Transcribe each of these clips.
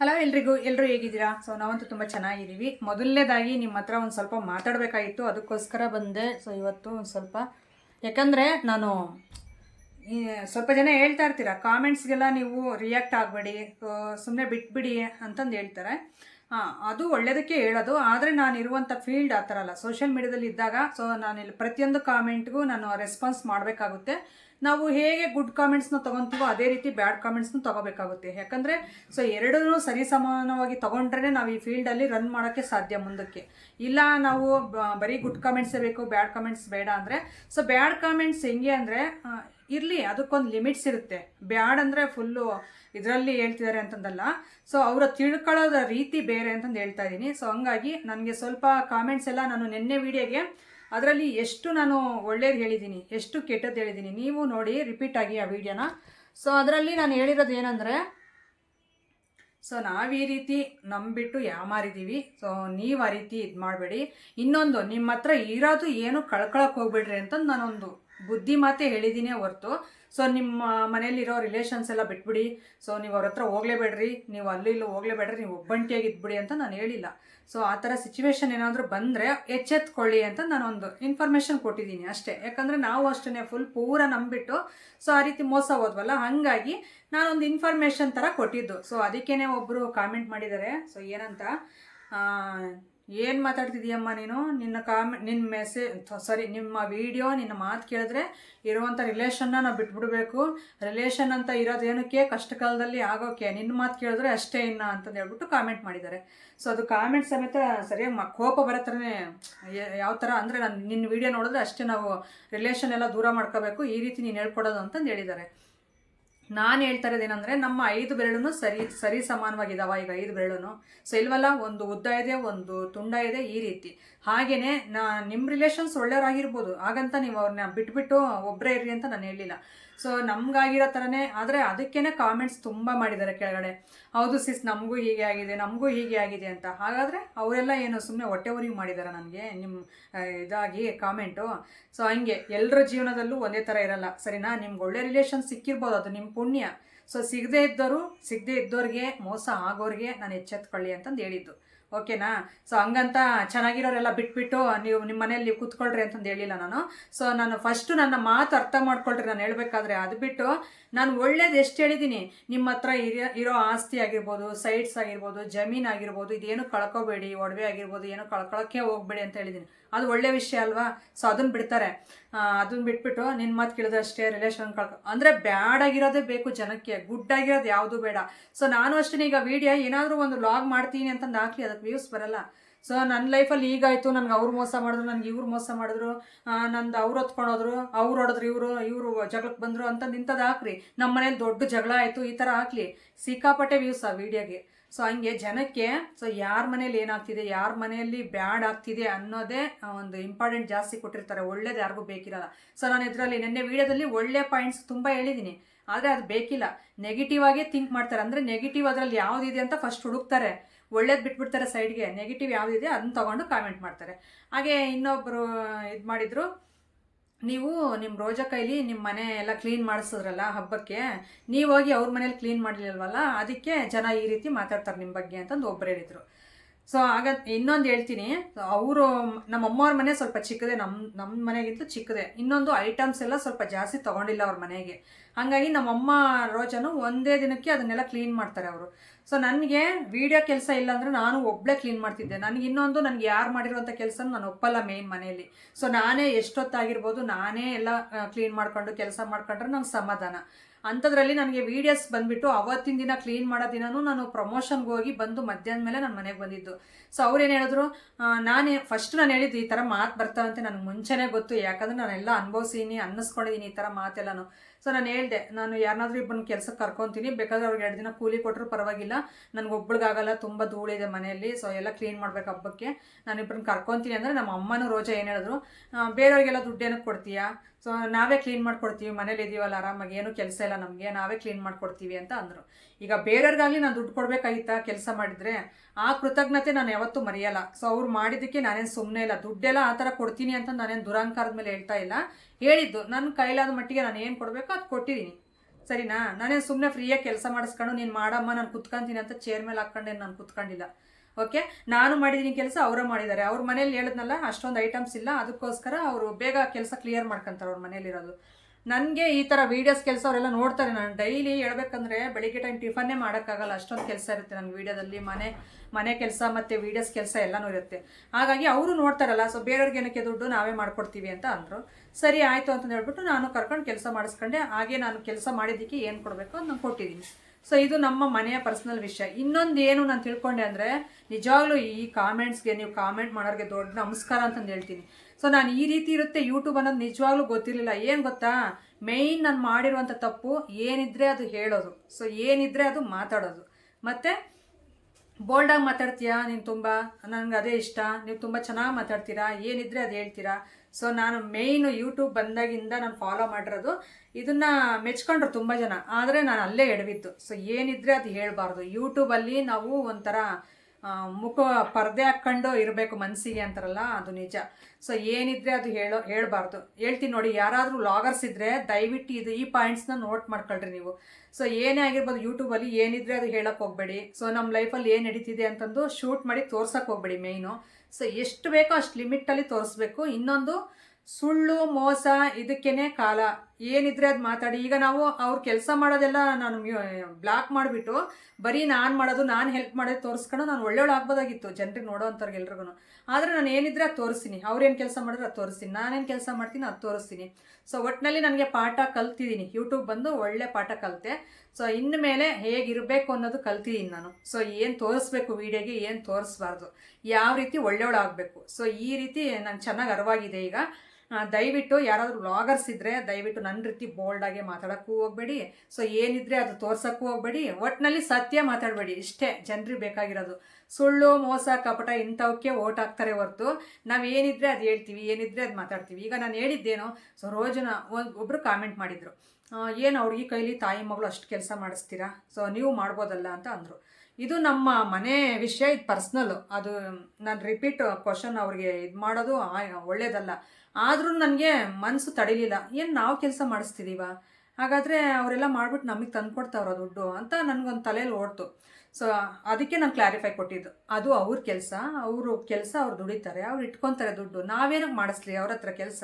Hello ಎಲ್ರಿಗೂ ಎಲ್ಲರೂ ಹೇಗಿದ್ದೀರಾ? ಸೊ ನಾವಂತೂ ತುಂಬ ಚೆನ್ನಾಗಿದ್ದೀವಿ. ಮೊದಲನೇದಾಗಿ ನಿಮ್ಮ ಹತ್ರ ಒಂದು ಸ್ವಲ್ಪ ಮಾತಾಡಬೇಕಾಗಿತ್ತು, ಅದಕ್ಕೋಸ್ಕರ ಬಂದೆ. ಸೊ ಇವತ್ತು ಒಂದು ಸ್ವಲ್ಪ, ಯಾಕಂದರೆ ನಾನು ಸ್ವಲ್ಪ ಜನ ಹೇಳ್ತಾ ಇರ್ತೀರ ಕಾಮೆಂಟ್ಸ್ಗೆಲ್ಲ ನೀವು ರಿಯಾಕ್ಟ್ ಆಗಬೇಡಿ ಸುಮ್ಮನೆ ಬಿಟ್ಬಿಡಿ ಅಂತಂದು ಹೇಳ್ತಾರೆ. ಹಾಂ ಅದು ಒಳ್ಳೆಯದಕ್ಕೆ ಹೇಳೋದು, ಆದರೆ ನಾನು ಇರುವಂಥ ಫೀಲ್ಡ್ ಆ ಥರ ಅಲ್ಲ. ಸೋಷಿಯಲ್ ಮೀಡ್ಯಾದಲ್ಲಿ ಇದ್ದಾಗ ಸೊ ನಾನು ಇಲ್ಲಿ ಪ್ರತಿಯೊಂದು ಕಾಮೆಂಟ್ಗೂ ನಾನು ರೆಸ್ಪಾನ್ಸ್ ಮಾಡಬೇಕಾಗುತ್ತೆ. ನಾವು ಹೇಗೆ ಗುಡ್ ಕಾಮೆಂಟ್ಸ್ನ ತೊಗೊತೀವೋ ಅದೇ ರೀತಿ ಬ್ಯಾಡ್ ಕಾಮೆಂಟ್ಸ್ನ ತೊಗೋಬೇಕಾಗುತ್ತೆ. ಯಾಕಂದರೆ ಸೊ ಎರಡೂ ಸರಿ ಸಮಾನವಾಗಿ ತೊಗೊಂಡ್ರೆ ನಾವು ಈ ಫೀಲ್ಡಲ್ಲಿ ರನ್ ಮಾಡೋಕ್ಕೆ ಸಾಧ್ಯ ಮುಂದಕ್ಕೆ. ಇಲ್ಲ ನಾವು ಬರೀ ಗುಡ್ ಕಾಮೆಂಟ್ಸೇ ಬೇಕು ಬ್ಯಾಡ್ ಕಾಮೆಂಟ್ಸ್ ಬೇಡ ಅಂದರೆ ಸೊ ಬ್ಯಾಡ್ ಕಾಮೆಂಟ್ಸ್ ಹೆಂಗೆ ಅಂದರೆ ಇರಲಿ, ಅದಕ್ಕೊಂದು ಲಿಮಿಟ್ಸ್ ಇರುತ್ತೆ. ಬ್ಯಾಡ್ ಅಂದರೆ ಫುಲ್ಲು ಇದರಲ್ಲಿ ಹೇಳ್ತಿದ್ದಾರೆ ಅಂತಂದಲ್ಲ ಸೊ ಅವರ ತಿಳ್ಕೊಳ್ಳೋದ ರೀತಿ ಬೇರೆ ಅಂತಂದು ಹೇಳ್ತಾ ಇದ್ದೀನಿ ಸೊ ಹಂಗಾಗಿ ನನಗೆ ಸ್ವಲ್ಪ ಕಾಮೆಂಟ್ಸ್ ಎಲ್ಲ ನಾನು ನಿನ್ನೆ ವಿಡಿಯೋಗೆ ಅದರಲ್ಲಿ ಎಷ್ಟು ನಾನು ಒಳ್ಳೇದು ಹೇಳಿದ್ದೀನಿ ಎಷ್ಟು ಕೆಟ್ಟದ್ದು ಹೇಳಿದ್ದೀನಿ ನೀವು ನೋಡಿ ರಿಪೀಟ್ ಆಗಿ ಆ ವಿಡಿಯೋನ. ಸೊ ಅದರಲ್ಲಿ ನಾನು ಹೇಳಿರೋದು ಏನಂದರೆ ಸೊ ನಾವು ಈ ರೀತಿ ನಂಬಿಟ್ಟು ಯಾಮಾರಿದ್ದೀವಿ ಸೊ ನೀವು ಆ ರೀತಿ ಇದು ಮಾಡಬೇಡಿ. ಇನ್ನೊಂದು ನಿಮ್ಮ ಹತ್ರ ಇರೋದು ಏನು ಕಳ್ಕೊಳಕ್ಕೆ ಹೋಗ್ಬೇಡ್ರಿ ಅಂತ ನಾನೊಂದು ಬುದ್ಧಿ ಮಾತೇ ಹೇಳಿದ್ದೀನಿ ಹೊರ್ತು. ಸೊ ನಿಮ್ಮ ಮನೆಯಲ್ಲಿರೋ ರಿಲೇಷನ್ಸ್ ಎಲ್ಲ ಬಿಟ್ಬಿಡಿ. ಸೊ ನೀವು ಅವ್ರ ಹತ್ರ ಹೋಗ್ಲೇಬೇಡ್ರಿ. ನೀವು ಅಲ್ಲಿ ಇಲ್ಲೂ ಹೋಗ್ಲೇಬೇಡ್ರಿ. ನೀವು ಒಬ್ಬಂಟಿಯಾಗಿ ಇದ್ಬಿಡಿ ಅಂತ ನಾನು ಹೇಳಿಲ್ಲ. ಸೊ ಆ ಥರ ಸಿಚುವೇಶನ್ ಏನಾದರೂ ಬಂದರೆ ಎಚ್ಚೆತ್ಕೊಳ್ಳಿ ಅಂತ ನಾನೊಂದು ಇನ್ಫಾರ್ಮೇಷನ್ ಕೊಟ್ಟಿದ್ದೀನಿ ಅಷ್ಟೇ. ಯಾಕಂದರೆ ನಾವು ಅಷ್ಟೇ ಫುಲ್ ಪೂರ ನಂಬಿಟ್ಟು ಸೊ ಆ ರೀತಿ ಮೋಸ ಹೋದ್ವಲ್ಲ, ಹಾಗಾಗಿ ನಾನೊಂದು ಇನ್ಫಾರ್ಮೇಷನ್ ಥರ ಕೊಟ್ಟಿದ್ದು. ಸೊ ಅದಕ್ಕೇ ಒಬ್ಬರು ಕಾಮೆಂಟ್ ಮಾಡಿದ್ದಾರೆ. ಸೊ ಏನಂತ ಏನು ಮಾತಾಡ್ತಿದ್ದೀಯಮ್ಮ ನೀನು? ನಿನ್ನ ಕಾಮೆಂಟ್ ನಿನ್ನ ಮೆಸೇಜ್ ಸಾರಿ ನಿಮ್ಮ ವಿಡಿಯೋ ನಿನ್ನ ಮಾತು ಕೇಳಿದ್ರೆ ಇರುವಂಥ ರಿಲೇಷನ್ನ ನಾವು ಬಿಟ್ಬಿಡ್ಬೇಕು. ರಿಲೇಷನ್ ಅಂತ ಇರೋದೇನಕ್ಕೆ ಕಷ್ಟ ಕಾಲದಲ್ಲಿ ಆಗೋಕೆ. ನಿನ್ನ ಮಾತು ಕೇಳಿದ್ರೆ ಅಷ್ಟೇ ಇನ್ನ ಅಂತಂದು ಹೇಳ್ಬಿಟ್ಟು ಕಾಮೆಂಟ್ ಮಾಡಿದ್ದಾರೆ. ಸೊ ಅದು ಕಾಮೆಂಟ್ ಸಮೇತ ಸರಿಯಾಗಿ ಕೋಪ ಬರೋ ಥರನೇ ಯಾವ ಥರ ಅಂದರೆ ನಾನು ನಿನ್ನ ವಿಡಿಯೋ ನೋಡಿದ್ರೆ ಅಷ್ಟೇ ನಾವು ರಿಲೇಷನ್ ಎಲ್ಲ ದೂರ ಮಾಡ್ಕೋಬೇಕು. ಈ ರೀತಿ ನೀನು ಹೇಳ್ಕೊಡೋದು ಅಂತಂದು ಹೇಳಿದ್ದಾರೆ. ನಾನು ಹೇಳ್ತಾ ಇರೋದೇನೆಂದರೆ ನಮ್ಮ ಐದು ಬೆರಳುನು ಸರಿ ಸರಿ ಸಮಾನವಾಗಿದ್ದಾವ ಈಗ ಐದು ಬೆರಳು ಸೊ ಇಲ್ವಲ್ಲ, ಒಂದು ಉದ್ದ ಇದೆ, ಒಂದು ತುಂಡ ಇದೆ ಈ ರೀತಿ. ಹಾಗೆಯೇ ನಾ ನಿಮ್ಮ ರಿಲೇಷನ್ಸ್ ಒಳ್ಳೆಯವರಾಗಿರ್ಬೋದು. ಹಾಗಂತ ನೀವು ಅವ್ರನ್ನ ಬಿಟ್ಬಿಟ್ಟು ಒಬ್ಬರೇ ಇರ್ರಿ ಅಂತ ನಾನು ಹೇಳಿಲ್ಲ ಸೊ ನಮಗಾಗಿರೋ ಥರನೇ ಆದರೆ ಅದಕ್ಕೇ ಕಾಮೆಂಟ್ಸ್ ತುಂಬ ಮಾಡಿದ್ದಾರೆ ಕೆಳಗಡೆ. ಹೌದು ಸಿಸ್ ನಮಗೂ ಹೀಗೆ ಆಗಿದೆ, ನಮಗೂ ಹೀಗೆ ಆಗಿದೆ ಅಂತ. ಹಾಗಾದರೆ ಅವರೆಲ್ಲ ಏನು ಸುಮ್ಮನೆ ಹೊಟ್ಟೆ ಊರಿಗೆ ಮಾಡಿದ್ದಾರೆ ನನಗೆ ನಿಮ್ಮ ಇದಾಗಿ ಕಾಮೆಂಟು ಸೊ ಹಂಗೆ ಎಲ್ಲರ ಜೀವನದಲ್ಲೂ ಒಂದೇ ಥರ ಇರಲ್ಲ. ಸರಿನಾ? ನಿಮ್ಗೆ ಒಳ್ಳೆ ರಿಲೇಷನ್ ಸಿಕ್ಕಿರ್ಬೋದು, ಅದು ನಿಮ್ಮ ಪುಣ್ಯ. ಸೊ ಸಿಗದೇ ಇದ್ದವರು ಸಿಗದೇ ಇದ್ದವ್ರಿಗೆ ಮೋಸ ಆಗೋರಿಗೆ ನಾನು ಎಚ್ಚೆತ್ಕೊಳ್ಳಿ ಅಂತಂದು ಹೇಳಿದ್ದು. ಓಕೆನಾ? ಸೊ ಹಂಗಂತ ಚೆನ್ನಾಗಿರೋರೆಲ್ಲ ಬಿಟ್ಬಿಟ್ಟು ನೀವು ನಿಮ್ಮ ಮನೇಲಿ ನೀವು ಕೂತ್ಕೊಳ್ರಿ ಅಂತಂದು ಹೇಳಿಲ್ಲ ನಾನು. ಸೊ ನಾನು ಫಸ್ಟು ನನ್ನ ಮಾತು ಅರ್ಥ ಮಾಡ್ಕೊಳ್ರಿ, ನಾನು ಹೇಳಬೇಕಾದ್ರೆ ಅದು ಬಿಟ್ಟು ನಾನು ಒಳ್ಳೇದು ಎಷ್ಟು ಹೇಳಿದ್ದೀನಿ. ನಿಮ್ಮ ಹತ್ರ ಇರೋ ಇರೋ ಆಸ್ತಿ ಆಗಿರ್ಬೋದು ಸೈಟ್ಸ್ ಆಗಿರ್ಬೋದು, ಜಮೀನು ಆಗಿರ್ಬೋದು, ಇದೇನು ಕಳ್ಕೊಬೇಡಿ, ಒಡವೆ ಆಗಿರ್ಬೋದು, ಏನು ಕಳ್ಕೊಳಕ್ಕೆ ಹೋಗ್ಬೇಡಿ ಅಂತ ಹೇಳಿದ್ದೀನಿ. ಅದು ಒಳ್ಳೆ ವಿಷಯ ಅಲ್ವಾ? ಸೊ ಅದನ್ನ ಬಿಡ್ತಾರೆ. ಅದನ್ನ ಬಿಟ್ಬಿಟ್ಟು ನಿನ್ನ ಮಾತು ಕೇಳಿದ್ರೆ ಅಷ್ಟೇ ರಿಲೇಷನ್ ಕಳ್ಕೊ ಅಂದರೆ ಬ್ಯಾಡ್ ಆಗಿರೋದೇ ಬೇಕು ಜನಕ್ಕೆ ಗುಡ್ ಆಗಿರೋದು ಯಾವುದು ಬೇಡ. ಸೊ ನಾನು ಅಷ್ಟೇ ಈಗ ವಿಡಿಯೋ ಏನಾದರೂ ಒಂದು ಲಾಗ್ ಮಾಡ್ತೀನಿ ಅಂತಂದು ಹಾಕಿ ಅದಕ್ಕೆ ವ್ಯೂಸ್ ಬರಲ್ಲ. ಸೊ ನನ್ನ ಲೈಫಲ್ಲಿ ಈಗಾಯಿತು, ನನಗೆ ಅವ್ರು ಮೋಸ ಮಾಡಿದ್ರು, ನನಗೆ ಇವ್ರು ಮೋಸ ಮಾಡಿದ್ರು ನಂದು ಅವ್ರು ಹೊತ್ಕೊಂಡೋದ್ರು, ಅವ್ರು ಹೊಡೆದ್ರು, ಇವರು ಇವರು ಜಗಳಕ್ಕೆ ಬಂದರು ಅಂತಂದು ಇಂಥದ್ದು ಹಾಕ್ರಿ. ನಮ್ಮ ಮನೇಲಿ ದೊಡ್ಡ ಜಗಳ ಆಯಿತು, ಈ ಥರ ಹಾಕ್ಲಿ. ಸಿಕ್ಕಾಪಟ್ಟೆ ವ್ಯೂಸ್ ಆ ವಿಡಿಯೋಗೆ ಸೊ ಹಂಗೆ ಜನಕ್ಕೆ ಸೊ ಯಾರ ಮನೇಲಿ ಏನಾಗ್ತಿದೆ, ಯಾರ ಮನೆಯಲ್ಲಿ ಬ್ಯಾಡ್ ಆಗ್ತಿದೆ ಅನ್ನೋದೇ ಒಂದು ಇಂಪಾರ್ಟೆಂಟ್ ಜಾಸ್ತಿ ಕೊಟ್ಟಿರ್ತಾರೆ. ಒಳ್ಳೇದು ಯಾರಿಗೂ ಬೇಕಿರಲ್ಲ. ಸೊ ನಾನು ಇದರಲ್ಲಿ ನಿನ್ನೆ ವಿಡಿಯೋದಲ್ಲಿ ಒಳ್ಳೆ ಪಾಯಿಂಟ್ಸ್ ತುಂಬ ಹೇಳಿದ್ದೀನಿ ಆದರೆ ಅದು ಬೇಕಿಲ್ಲ. ನೆಗೆಟಿವ್ ಆಗೇ ಥಿಂಕ್ ಮಾಡ್ತಾರೆ. ಅಂದರೆ ನೆಗೆಟಿವ್ ಅದರಲ್ಲಿ ಯಾವುದಿದೆ ಅಂತ ಫಸ್ಟ್ ಹುಡುಕ್ತಾರೆ. ಒಳ್ಳೇದು ಬಿಟ್ಬಿಡ್ತಾರೆ ಸೈಡ್ಗೆ ನೆಗೆಟಿವ್ ಯಾವುದಿದೆ ಅದನ್ನ ತೊಗೊಂಡು ಕಾಮೆಂಟ್ ಮಾಡ್ತಾರೆ. ಹಾಗೆ ಇನ್ನೊಬ್ಬರು ಇದು ಮಾಡಿದರು. ನೀವು ನಿಮ್ಮ ರೋಜಾ ಕೈಲಿ ನಿಮ್ಮ ಮನೆ ಎಲ್ಲ ಕ್ಲೀನ್ ಮಾಡಿಸಿದ್ರಲ್ಲ ಹಬ್ಬಕ್ಕೆ, ನೀವು ಹೋಗಿ ಅವ್ರ ಮನೇಲಿ ಕ್ಲೀನ್ ಮಾಡಲಿಲ್ವಲ್ಲ, ಅದಕ್ಕೆ ಜನ ಈ ರೀತಿ ಮಾತಾಡ್ತಾರೆ ನಿಮ್ಮ ಬಗ್ಗೆ ಅಂತಂದು ಒಬ್ಬರು ಹೇಳಿದರು. ಸೊ ಆಗ ಇನ್ನೊಂದು ಹೇಳ್ತೀನಿ. ಅವರು ನಮ್ಮ ಅಮ್ಮವ್ರ ಮನೆ ಸ್ವಲ್ಪ ಚಿಕ್ಕದೆ ನಮ್ಮ ನಮ್ಮ ಮನೆಗಿಂತ ಚಿಕ್ಕದೆ. ಇನ್ನೊಂದು ಐಟಮ್ಸ್ ಎಲ್ಲ ಸ್ವಲ್ಪ ಜಾಸ್ತಿ ತೊಗೊಂಡಿಲ್ಲ ಅವ್ರ ಮನೆಗೆ. ಹಾಗಾಗಿ ನಮ್ಮಮ್ಮ ರೋಜನು ಒಂದೇ ದಿನಕ್ಕೆ ಅದನ್ನೆಲ್ಲ ಕ್ಲೀನ್ ಮಾಡ್ತಾರೆ ಅವರು. ಸೊ ನನಗೆ ವೀಡಿಯೋ ಕೆಲಸ ಇಲ್ಲ ಅಂದರೆ ನಾನು ಒಬ್ಬಳೇ ಕ್ಲೀನ್ ಮಾಡ್ತಿದ್ದೆ. ನನಗೆ ಇನ್ನೊಂದು, ನನಗೆ ಯಾರು ಮಾಡಿರುವಂಥ ಕೆಲಸ ನಾನು ಒಪ್ಪಲ್ಲ ಮೇನ್ ಮನೆಯಲ್ಲಿ. ಸೊ ನಾನೇ ಎಷ್ಟೊತ್ತಾಗಿರ್ಬೋದು ನಾನೇ ಎಲ್ಲ ಕ್ಲೀನ್ ಮಾಡ್ಕೊಂಡು, ಕೆಲಸ ಮಾಡ್ಕೊಂಡ್ರೆ ನಂಗೆ ಸಮಾಧಾನ. ಅಂಥದ್ರಲ್ಲಿ ನನಗೆ ವೀಡಿಯೋಸ್ ಬಂದುಬಿಟ್ಟು ಅವತ್ತಿನ ದಿನ ಕ್ಲೀನ್ ಮಾಡೋ ದಿನವೂ ನಾನು ಪ್ರಮೋಷನ್ಗೆ ಹೋಗಿ ಬಂದು ಮಧ್ಯಾಹ್ನ ಮೇಲೆ ನನ್ನ ಮನೆಗೆ ಬಂದಿದ್ದು. ಸೊ ಅವ್ರೇನು ಹೇಳಿದ್ರು ನಾನೇ ಫಸ್ಟ್ ನಾನು ಹೇಳಿದ್ದು ಈ ಥರ ಮಾತು ಬರ್ತಾವಂತೆ, ನನಗೆ ಮುಂಚೆನೇ ಗೊತ್ತು, ಯಾಕಂದ್ರೆ ನಾನೆಲ್ಲ ಅನುಭವಿಸೀನಿ ಅನ್ನಿಸ್ಕೊಂಡಿದ್ದೀನಿ ಈ ಥರ ಮಾತೆಲ್ಲನೂ. ಸೊ ನಾನು ಹೇಳ್ದೆ, ನಾನು ಯಾರನ್ನಾದ್ರೂ ಇಬ್ಬರನ್ನ ಕೆಲಸಕ್ಕೆ ಕರ್ಕೊತೀನಿ, ಬೇಕಾದ್ರೆ ಅವ್ರಿಗೆ ಎರಡು ದಿನ ಕೂಲಿ ಕೊಟ್ಟರು ಪರವಾಗಿಲ್ಲ, ನನಗೆ ಒಬ್ಳಿಗಾಗಲ್ಲ, ತುಂಬ ಧೂಳಿದೆ ಮನೆಯಲ್ಲಿ ಸೊ ಎಲ್ಲ ಕ್ಲೀನ್ ಮಾಡ್ಬೇಕು ಹಬ್ಬಕ್ಕೆ. ನಾನು ಇಬ್ಬರನ್ನ ಕರ್ಕೊತೀನಿ ಅಂದರೆ ನಮ್ಮ ಅಮ್ಮನೂ ರೋಜ ಏನು ಹೇಳಿದ್ರು ಬೇರೆಯವ್ರಿಗೆಲ್ಲ ದುಡ್ಡೇನಕ್ಕೆ ಕೊಡ್ತೀಯಾ? ಸೊ ನಾವೇ ಕ್ಲೀನ್ ಮಾಡ್ಕೊಡ್ತೀವಿ, ಮನೇಲಿ ಇದೀವಲ್ಲ ಆರಾಮಾಗಿ, ಏನು ಕೆಲಸ ಇಲ್ಲ ನಮಗೆ, ನಾವೇ ಕ್ಲೀನ್ ಮಾಡ್ಕೊಡ್ತೀವಿ ಅಂತ ಅಂದರು. ಈಗ ಬೇರೆಯವ್ರಿಗಾಗಲಿ ನಾನು ದುಡ್ಡು ಕೊಡಬೇಕಾಗಿತ್ತಾ ಕೆಲಸ ಮಾಡಿದರೆ, ಆ ಕೃತಜ್ಞತೆ ನಾನು ಯಾವತ್ತೂ ಮರೆಯಲ್ಲ. ಸೊ ಅವ್ರು ಮಾಡಿದ್ದಕ್ಕೆ ನಾನೇನು ಸುಮ್ಮನೆ ಇಲ್ಲ. ದುಡ್ಡೆಲ್ಲ ಆ ಥರ ಕೊಡ್ತೀನಿ ಅಂತ ನಾನೇನು ದುರಾಂಕಾರದ ಮೇಲೆ ಹೇಳ್ತಾ ಇಲ್ಲ. ಹೇಳಿದ್ದು ನನ್ನ ಕೈಲಾದ ಮಟ್ಟಿಗೆ ನಾನು ಏನು ಕೊಡಬೇಕೋ ಅದು ಕೊಟ್ಟಿದ್ದೀನಿ ಸರಿನಾ? ನಾನೇನು ಸುಮ್ಮನೆ ಫ್ರೀಯಾಗಿ ಕೆಲಸ ಮಾಡಿಸ್ಕೊಂಡು ನೀನು ಮಾಡಮ್ಮ, ನಾನು ಕುತ್ಕೊಂತೀನಿ ಅಂತ ಚೇರ್ ಮೇಲೆ ಹಾಕ್ಕೊಂಡೇನು ನಾನು ಕುತ್ಕೊಂಡಿಲ್ಲ. ಓಕೆ ನಾನು ಮಾಡಿದ್ದೀನಿ ಕೆಲಸ, ಅವರು ಮಾಡಿದ್ದಾರೆ. ಅವ್ರ ಮನೇಲಿ ಹೇಳಿದ್ನಲ್ಲ, ಅಷ್ಟೊಂದು ಐಟಮ್ಸ್ ಇಲ್ಲ. ಅದಕ್ಕೋಸ್ಕರ ಅವರು ಬೇಗ ಕೆಲಸ ಕ್ಲಿಯರ್ ಮಾಡ್ಕೊಂತಾರೆ ಅವ್ರ ಮನೇಲಿರೋದು. ನನಗೆ ಈ ಥರ ವೀಡಿಯೋಸ್ ಕೆಲಸ ಅವರೆಲ್ಲ ನೋಡ್ತಾರೆ. ನಾನು ಡೈಲಿ ಹೇಳ್ಬೇಕಂದ್ರೆ ಬೆಳಿಗ್ಗೆ ಟೈಮ್ ಟಿಫನ್ನೇ ಮಾಡೋಕ್ಕಾಗಲ್ಲ. ಅಷ್ಟೊಂದು ಕೆಲಸ ಇರುತ್ತೆ ನನ್ನ ವೀಡಿಯೋದಲ್ಲಿ ಮನೆ ಮನೆ ಕೆಲಸ ಮತ್ತು ವೀಡಿಯೋಸ್ ಕೆಲಸ ಎಲ್ಲನೂ ಇರುತ್ತೆ. ಹಾಗಾಗಿ ಅವರು ನೋಡ್ತಾರಲ್ಲ ಸೊ ಬೇರೆಯವ್ರಿಗೆ ಏನಕ್ಕೆ ದುಡ್ಡು ನಾವೇ ಮಾಡ್ಕೊಡ್ತೀವಿ ಅಂತ ಅಂದರು. ಸರಿ, ಆಯಿತು ಅಂತ ಹೇಳ್ಬಿಟ್ಟು ನಾನು ಕರ್ಕೊಂಡು ಕೆಲಸ ಮಾಡಿಸ್ಕೊಂಡೆ. ಹಾಗೆ ನಾನು ಕೆಲಸ ಮಾಡಿದ್ದಕ್ಕೆ ಏನು ಕೊಡಬೇಕು ಅಂತ ನಾನು ಕೊಟ್ಟಿದ್ದೀನಿ ಸೊ ಇದು ನಮ್ಮ ಮನೆಯ ಪರ್ಸ್ನಲ್ ವಿಷಯ. ಇನ್ನೊಂದು ಏನು ನಾನು ತಿಳ್ಕೊಂಡೆ ಅಂದರೆ, ನಿಜವಾಗ್ಲೂ ಈ ಕಾಮೆಂಟ್ಸ್ಗೆ ನೀವು ಕಾಮೆಂಟ್ ಮಾಡೋರಿಗೆ ದೊಡ್ಡ ನಮಸ್ಕಾರ ಅಂತಂದು ಹೇಳ್ತೀನಿ. ಸೊ ನಾನು ಈ ರೀತಿ ಇರುತ್ತೆ ಯೂಟ್ಯೂಬ್ ಅನ್ನೋದು ನಿಜವಾಗ್ಲೂ ಗೊತ್ತಿರಲಿಲ್ಲ. ಏನು ಗೊತ್ತಾ? ಮೇಯ್ನ್ ನಾನು ಮಾಡಿರುವಂಥ ತಪ್ಪು ಏನಿದ್ರೆ ಅದು ಹೇಳೋದು. ಸೊ ಏನಿದ್ರೆ ಅದು ಮಾತಾಡೋದು. ಮತ್ತು ಬೋಲ್ಡಾಗಿ ಮಾತಾಡ್ತೀಯಾ? ನೀನು ತುಂಬ ನನಗೆ ಅದೇ ಇಷ್ಟ. ನೀವು ತುಂಬ ಚೆನ್ನಾಗಿ ಮಾತಾಡ್ತೀರಾ? ಏನಿದ್ರೆ ಅದು ಹೇಳ್ತೀರಾ? ಸೊ ನಾನು ಮೇಯ್ನು ಯೂಟ್ಯೂಬ್ ಬಂದಾಗಿಂದ ನಾನು ಫಾಲೋ ಮಾಡಿರೋದು. ಇದನ್ನು ಮೆಚ್ಕೊಂಡ್ರು ತುಂಬ ಜನ. ಆದರೆ ನಾನು ಅಲ್ಲೇ ಎಡವಿತ್ತು ಸೊ ಏನಿದ್ರೆ ಅದು ಹೇಳಬಾರ್ದು. ಯೂಟ್ಯೂಬಲ್ಲಿ ನಾವು ಒಂಥರ ಮುಖ ಪರದೆ ಹಾಕ್ಕೊಂಡು ಇರಬೇಕು ಮನಸ್ಸಿಗೆ ಅಂತಾರಲ್ಲ, ಅದು ನಿಜ. ಸೊ ಏನಿದ್ರೆ ಅದು ಹೇಳೋ, ಹೇಳಬಾರ್ದು. ಹೇಳ್ತೀನಿ ನೋಡಿ, ಯಾರಾದರೂ ಲಾಗರ್ಸ್ ಇದ್ದರೆ ದಯವಿಟ್ಟು ಇದು ಈ ಪಾಯಿಂಟ್ಸ್ನ ನೋಟ್ ಮಾಡ್ಕೊಳ್ರಿ ನೀವು. ಸೊ ಏನೇ ಆಗಿರ್ಬೋದು ಯೂಟ್ಯೂಬಲ್ಲಿ ಏನಿದ್ರೆ ಅದು ಹೇಳೋಕ್ಕೆ ಹೋಗಬೇಡಿ. ಸೊ ನಮ್ಮ ಲೈಫಲ್ಲಿ ಏನು ನಡೀತಿದೆ ಅಂತಂದು ಶೂಟ್ ಮಾಡಿ ತೋರ್ಸೋಕೆ ಹೋಗಬೇಡಿ ಮೇಯ್ನು ಸೊ ಎಷ್ಟು ಬೇಕೋ ಅಷ್ಟು ಲಿಮಿಟಲ್ಲಿ ತೋರಿಸ್ಬೇಕು. ಇನ್ನೊಂದು ಸುಳ್ಳು, ಮೋಸ ಇದಕ್ಕೇನೆ ಕಾಲ. ಏನಿದ್ರೆ ಅದು ಮಾತಾಡಿ. ಈಗ ನಾವು ಅವ್ರು ಕೆಲಸ ಮಾಡೋದೆಲ್ಲ ನಾನು ಬ್ಲಾಕ್ ಮಾಡಿಬಿಟ್ಟು ಬರೀ ನಾನು ಮಾಡೋದು, ನಾನು ಹೆಲ್ಪ್ ಮಾಡೋದು ತೋರಿಸ್ಕೊಂಡು ನಾನು ಒಳ್ಳೆಯವಳು ಆಗ್ಬೋದಾಗಿತ್ತು ಜನರಿಗೆ ನೋಡೋ ಎಲ್ರಿಗೂ ಆದರೆ ನಾನು ಏನಿದ್ರೆ ಅದು ತೋರಿಸ್ತೀನಿ. ಅವ್ರೇನು ಕೆಲಸ ಮಾಡಿದ್ರೆ ಅದು ತೋರಿಸ್ತೀನಿ. ನಾನೇನು ಕೆಲಸ ಮಾಡ್ತೀನಿ ಅದು ತೋರಿಸ್ತೀನಿ. ಸೊ ಒಟ್ಟಿನಲ್ಲಿ ನನಗೆ ಪಾಠ ಕಲ್ತಿದ್ದೀನಿ. ಯೂಟ್ಯೂಬ್ ಬಂದು ಒಳ್ಳೆ ಪಾಠ ಕಲಿತೆ. ಸೊ ಇನ್ನು ಮೇಲೆ ಹೇಗಿರಬೇಕು ಅನ್ನೋದು ಕಲ್ತಿದ್ದೀನಿ ನಾನು. ಸೊ ಏನು ತೋರಿಸ್ಬೇಕು ವೀಡಿಯೋಗೆ, ಏನು ತೋರಿಸ್ಬಾರ್ದು. ಯಾವ ರೀತಿ ಒಳ್ಳೆಯವಳಾಗಬೇಕು ಸೊ ಈ ರೀತಿ ನಾನು ಚೆನ್ನಾಗಿ ಅರಿವಾಗಿದೆ ಈಗ. ದಯವಿಟ್ಟು ಯಾರಾದರೂ ವ್ಲಾಗರ್ಸ್ ಇದ್ದರೆ ದಯವಿಟ್ಟು ನನ್ನ ರೀತಿ ಬೋಲ್ಡಾಗಿ ಮಾತಾಡೋಕ್ಕೂ ಹೋಗಬೇಡಿ. ಸೊ ಏನಿದ್ರೆ ಅದು ತೋರ್ಸೋಕ್ಕೂ ಹೋಗಬೇಡಿ. ಒಟ್ಟಿನಲ್ಲಿ ಸತ್ಯ ಮಾತಾಡಬೇಡಿ. ಇಷ್ಟೇ, ಜನರಿಗೆ ಬೇಕಾಗಿರೋದು. ಸುಳ್ಳು, ಮೋಸ, ಕಪಟ ಇಂಥವಕ್ಕೆ ಓಟ್ ಹಾಕ್ತಾರೆ ಹೊರತು ನಾವು ಏನಿದ್ರೆ ಅದು ಹೇಳ್ತೀವಿ, ಏನಿದ್ರೆ ಅದು ಮಾತಾಡ್ತೀವಿ. ಈಗ ನಾನು ಹೇಳಿದ್ದೇನೋ ಸೊ ರೋಜನ ಒಬ್ಬರು ಕಾಮೆಂಟ್ ಮಾಡಿದರು. ಏನು ಅವ್ರಿಗೆ ಕೈಲಿ ತಾಯಿ ಮಗಳು ಅಷ್ಟು ಕೆಲಸ ಮಾಡಿಸ್ತೀರಾ? ಸೊ ನೀವು ಮಾಡ್ಬೋದಲ್ಲ ಅಂತ ಅಂದರು. ಇದು ನಮ್ಮ ಮನೆ ವಿಷಯ, ಇದು ಪರ್ಸ್ನಲ್ಲು ಅದು ನಾನು ರಿಪೀಟ್ ಕ್ವಶನ್ ಅವ್ರಿಗೆ ಇದು ಮಾಡೋದು ಒಳ್ಳೇದಲ್ಲ. ಆದರೂ ನನಗೆ ಮನಸ್ಸು ತಡಿಲಿಲ್ಲ. ಏನು ನಾವು ಕೆಲಸ ಮಾಡಿಸ್ತಿದ್ದೀವ ಹಾಗಾದರೆ ಅವರೆಲ್ಲ ಮಾಡಿಬಿಟ್ಟು ನಮಗೆ ತಂದ್ಕೊಡ್ತಾವ್ರ ದುಡ್ಡು ಅಂತ ನನಗೊಂದು ತಲೆಯಲ್ಲಿ ಓಡ್ತು. ಸೊ ಅದಕ್ಕೆ ನಾನು ಕ್ಲಾರಿಫೈ ಕೊಟ್ಟಿದ್ದು. ಅದು ಅವ್ರ ಕೆಲಸ, ಅವರು ಕೆಲಸ ಅವ್ರು ದುಡಿತಾರೆ, ಅವ್ರು ಇಟ್ಕೊತಾರೆ ದುಡ್ಡು. ನಾವೇನಕ್ಕೆ ಮಾಡಿಸ್ಲಿ ಅವ್ರ ಹತ್ರ ಕೆಲಸ?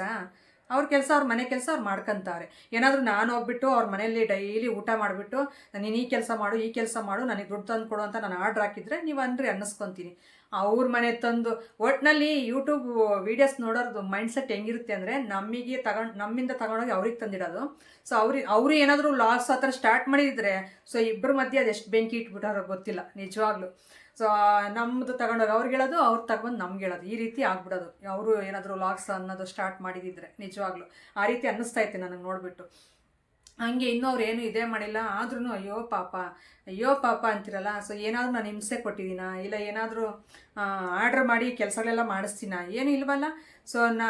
ಅವ್ರ ಕೆಲಸ ಅವ್ರ ಮನೆ ಕೆಲಸ ಅವ್ರು ಮಾಡ್ಕೊಂತಾರೆ. ಏನಾದರೂ ನಾನು ಹೋಗ್ಬಿಟ್ಟು ಅವ್ರ ಮನೆಯಲ್ಲಿ ಡೈಲಿ ಊಟ ಮಾಡಿಬಿಟ್ಟು, ನೀನು ಈ ಕೆಲಸ ಮಾಡು, ಈ ಕೆಲಸ ಮಾಡು, ನನಗೆ ದುಡ್ಡು ತಂದು ಕೊಡು ಅಂತ ನಾನು ಆರ್ಡ್ರ್ ಹಾಕಿದರೆ ನೀವು ಅನ್ರಿ ಅನ್ನಿಸ್ಕೊತೀನಿ. ಅವ್ರ ಮನೆ ತಂದು ಒಟ್ಟಿನಲ್ಲಿ ಯೂಟ್ಯೂಬ್ ವೀಡಿಯೋಸ್ ನೋಡೋದು ಮೈಂಡ್ಸೆಟ್ ಹೆಂಗಿರುತ್ತೆ ಅಂದರೆ ನಮಗೆ ತಗೊಂಡು, ನಮ್ಮಿಂದ ತಗೊಂಡೋಗಿ ಅವ್ರಿಗೆ ತಂದಿಡೋದು. ಸೊ ಅವ್ರಿಗೆ ಅವರು ಏನಾದರೂ ಲಾಸ್ ಆ ಥರ ಸ್ಟಾರ್ಟ್ ಮಾಡಿದರೆ ಸೊ ಇಬ್ಬರ ಮಧ್ಯೆ ಅದೆಷ್ಟು ಬೆಂಕಿ ಇಟ್ಬಿಟ್ಟಾರೋ ಗೊತ್ತಿಲ್ಲ, ನಿಜವಾಗ್ಲೂ. ಸೊ ನಮ್ಮದು ತಗೊಂಡೋಗಿ ಅವ್ರಿಗೆ ಹೇಳೋದು, ಅವ್ರು ತಗೊಂಡು ನಮ್ಗೆ ಹೇಳೋದು. ಈ ರೀತಿ ಆಗ್ಬಿಡೋದು. ಅವರು ಏನಾದರೂ ಲಾಕ್ಸ್ ಅನ್ನೋದು ಸ್ಟಾರ್ಟ್ ಮಾಡಿದಿದ್ರೆ, ನಿಜವಾಗ್ಲೂ. ಆ ರೀತಿ ಅನ್ನಿಸ್ತಾ ಇತ್ತು ನನಗೆ ನೋಡಿಬಿಟ್ಟು. ಹಂಗೆ ಇನ್ನೂ ಅವ್ರು ಏನು ಇದೇ ಮಾಡಿಲ್ಲ ಆದ್ರೂ ಅಯ್ಯೋ ಪಾಪ ಅಯ್ಯೋ ಪಾಪ ಅಂತಿರಲ್ಲ. ಸೊ ಏನಾದರೂ ನಾನು ಹಿಂಸೆ ಕೊಟ್ಟಿದ್ದೀನಾ? ಇಲ್ಲ ಏನಾದರೂ ಆರ್ಡ್ರ್ ಮಾಡಿ ಕೆಲಸಗಳೆಲ್ಲ ಮಾಡಿಸ್ತೀನ? ಏನು ಇಲ್ವಲ್ಲ? ಸೊ ನಾ